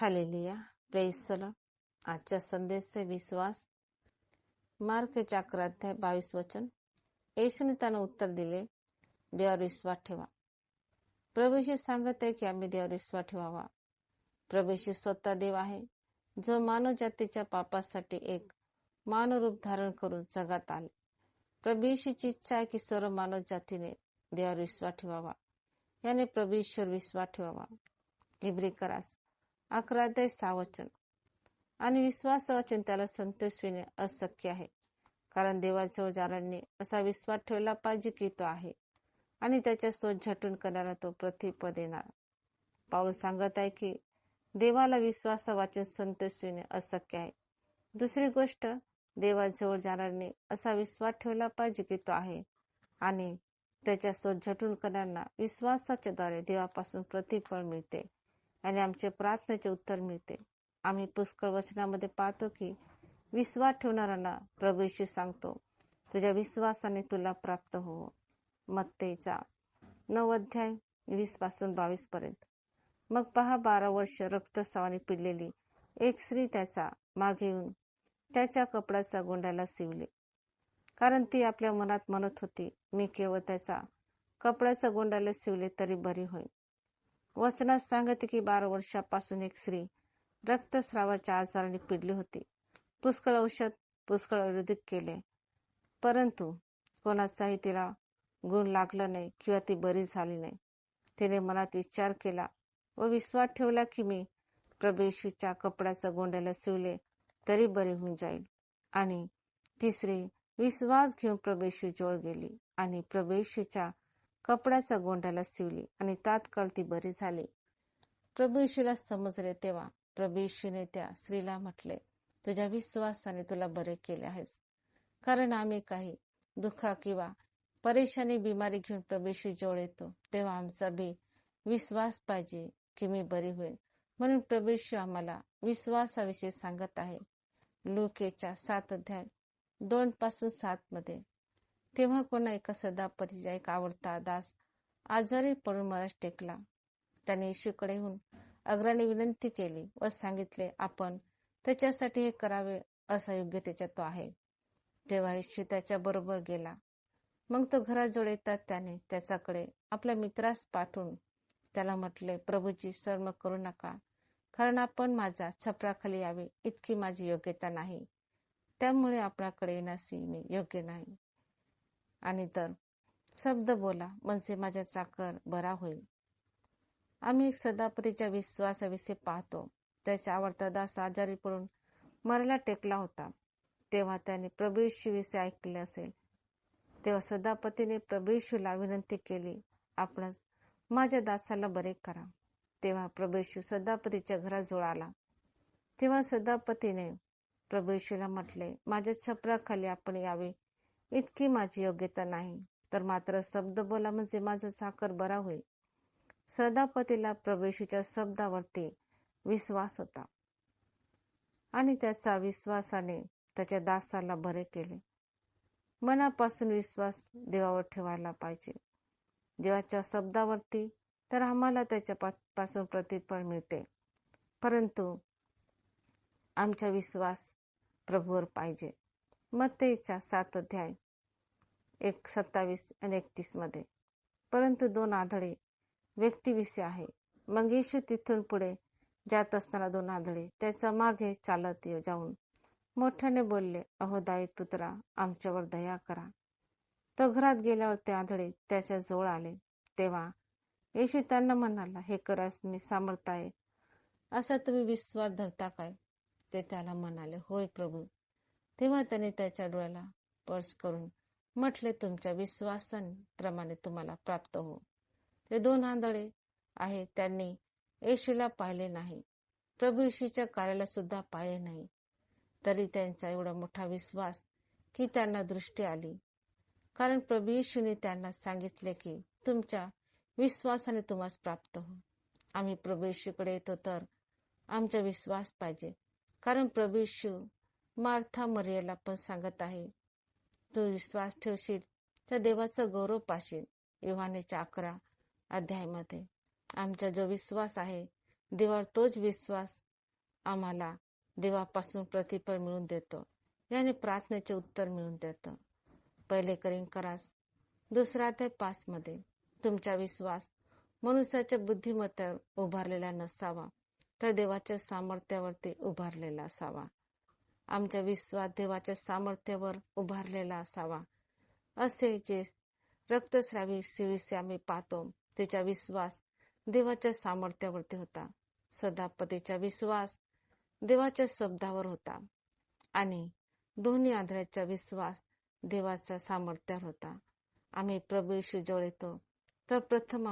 Hallelujah प्रेसला आजच्या संदेश विश्वास mark अकराध्याय बावीस वचन येशूने त्यांना उत्तर दिले देवावर विश्वास ठेवा प्रभूशी सांगत आहे की आम्ही देवावर विश्वास ठेवावा प्रभूशी स्वतः देव आहे जो मानव जातीच्या पापासाठी एक मानवरूप धारण करून जगात आले प्रभूशीची इच्छा आहे की सर्व मानव जातीने देवावर विश्वास ठेवावा याने प्रभूश्वर विश्वास ठेवावा इब्री अकरा ते सहा वचन. आणि विश्वासवचन त्याला संतोषविणे अशक्य आहे. कारण देवाजवळ जाणाऱ्यांनी असा विश्वास ठेवला पाहिजे की तो आहे. आणि त्याच्या शोध झटून करणारा तो प्रतिपद येणार पाऊल सांगत आहे की देवाला विश्वास वाचून संतोषविणे अशक्य आहे. दुसरी गोष्ट देवाजवळ जाणाऱ्यांनी असा विश्वास ठेवला पाहिजे की तो आहे. आणि त्याच्या शोध झटून करणाऱ्यांना विश्वासाच्या द्वारे देवापासून प्रतिफळ मिळते. आणि आमचे प्रार्थनेचे उत्तर मिळते. आम्ही पुष्कळ वचनामध्ये पाहतो की विश्वास ठेवणाऱ्यांना प्रभू येशू सांगतो तुझ्या विश्वासाने तुला प्राप्त हो. मत्तेचा नऊ अध्याय वीसपासून बावीस पर्यंत. मग पहा बारा वर्ष रक्तस्रावाने पिडलेली एक स्त्री त्याचा मागे येऊन त्याच्या कपड्याचा गोंड्याला शिवले. कारण ती आपल्या मनात म्हणत होती मी केवळ त्याचा कपड्याचा गोंड्याला शिवले तरी बरी होईल वचनात सांगते की बारा वर्षापासून एक स्त्री रक्तस्रावाच्या आजाराने पिडली होती. पुष्कळ औषध पुष्कळ विरोधित केले. परंतु कोणाचाही तिला गुण लागला नाही किंवा ती बरी झाली नाही. तिने मनात विचार केला व विश्वास ठेवला की मी प्रभेशूच्या कपड्याचा गोंड्याला शिवले तरी बरे होऊन जाईल. आणि तिसरी विश्वास घेऊन प्रभेशू जवळ गेली आणि प्रभेशूच्या कपड्याचा गोंड्याला शिवली आणि तात्काळ ती बरी झाली. प्रभू येशूला समजले तेव्हा प्रभू येशूने त्या स्त्रीला म्हटले तुझ्या विश्वासाने तुला बरे केले आहेस. कारण आम्ही काही दुःखा किंवा परेशानी बिमारी घेऊन प्रभूशी जवळ येतो तेव्हा आमचा बी विश्वास पाहिजे की मी बरी होईल म्हणून प्रभूशी आम्हाला विश्वासाविषयी सांगत आहे. लोकेच्या सात अध्याय दोन पासून सात मध्ये तेव्हा कोणा एका सदा एक आवडता दास आजारी पडून मराठ टेकला. त्याने येशूकडे येऊन अग्राने विनंती केली व सांगितले आपण त्याच्यासाठी हे करावे असा योग्य त्याच्या तो आहे. तेव्हा येशू त्याच्या बरोबर गेला. मग तो घराजवळ येतात त्याने त्याच्याकडे आपल्या मित्रास पाठवून त्याला म्हटले प्रभूजी सर्म करू नका. कारण आपण माझ्या छपराखाली यावे इतकी माझी योग्यता नाही. त्यामुळे आपल्याकडे येण्यास मी योग्य नाही. आणि तर. शब्द बोला म्हणजे माझ्या चाकर बरा होईल. आम्ही एक सदापतीच्या विश्वासाविषयी पाहतो. त्याचा आवडता दास आजारी पडून मरायला टेकला होता. तेव्हा त्याने प्रभूशीविषयी ऐकले असेल. तेव्हा सदापतीने प्रभूशूला विनंती केली आपण माझ्या दासाला बरे करा. तेव्हा प्रभूशू सदापतीच्या घराजवळ आला. तेव्हा सदापतीने प्रभूशूला म्हटले माझ्या छपराखाली आपण यावे. इतकी माझी योग्यता नाही. तर मात्र शब्द बोला म्हणजे माझा साखर बरा होईल. सदापतीला प्रवेशीच्या शब्दावरती विश्वास होता. आणि त्याचा विश्वासाने त्याच्या दासाला बरे केले. मनापासून विश्वास देवावर ठेवायला पाहिजे. देवाच्या शब्दावरती तर आम्हाला त्याच्या पासून प्रतिफळ मिळते. परंतु आमचा विश्वास प्रभूवर पाहिजे. मत्तेच्या सात अध्याय एक सत्तावीस आणि एकतीसमध्ये. परंतु दोन आधळे व्यक्तीविषयी आहे. मग येशू तिथून पुढे जात असताना दोन आधळे त्याच्यामागे चालत जाऊन मोठ्याने बोलले अहो दाई पुत्रा आमच्यावर दया करा. तो घरात गेल्यावर ते आधळे त्याच्याजवळ आले. तेव्हा येशू त्यांना म्हणाला हे करास मी सामर्थ आहे असा तुम्ही विश्वास धरता काय? ते त्याला म्हणाले होय प्रभू तेव्हा त्याने त्याच्या डोळ्याला स्पर्श करून म्हटले तुमच्या विश्वासांप्रमाणे तुम्हाला प्राप्त हो. ते दोन आंधळे आहे त्यांनी येशूला पाहिले नाही. प्रभू येशूच्या कार्याला सुद्धा पाहिले नाही. तरी त्यांचा एवढा मोठा विश्वास की त्यांना दृष्टी आली. कारण प्रभू येशूने त्यांना सांगितले की तुमच्या विश्वासाने तुम्हाला प्राप्त हो. आम्ही प्रभू येशूकडे येतो तर आमचा विश्वास पाहिजे. कारण प्रभू येशू मार्था मरियाला पण सांगत आहे तू विश्वास ठेवशील तर देवाचं गौरव पाशील युवानेच्या अकरा अध्यायामध्ये. आमचा जो विश्वास आहे देवावर तोच विश्वास आम्हाला देवापासून प्रतिफळ मिळून देतो. याने प्रार्थनेचे उत्तर मिळून देतं. पहिले करीन करास दुसरा ते पाच मध्ये तुमचा विश्वास मनुष्याच्या बुद्धिमत्तेवर उभारलेला नसावा तर देवाच्या सामर्थ्यावरती उभारलेला असावा. आमच्या विश्वास देवाच्या सामर्थ्यावर उभारलेला असावा. असे जे रक्तस्रावी शिवीसे आम्ही पाहतो त्याचा विश्वास देवाच्या सामर्थ्यावरती होता. सदापतीचा विश्वास देवाच्या शब्दावर होता आणि दोन्ही आधाराचा विश्वास देवाच्या सामर्थ्यावर होता. आम्ही प्रभू येशू जवळ येतो. तर प्रथम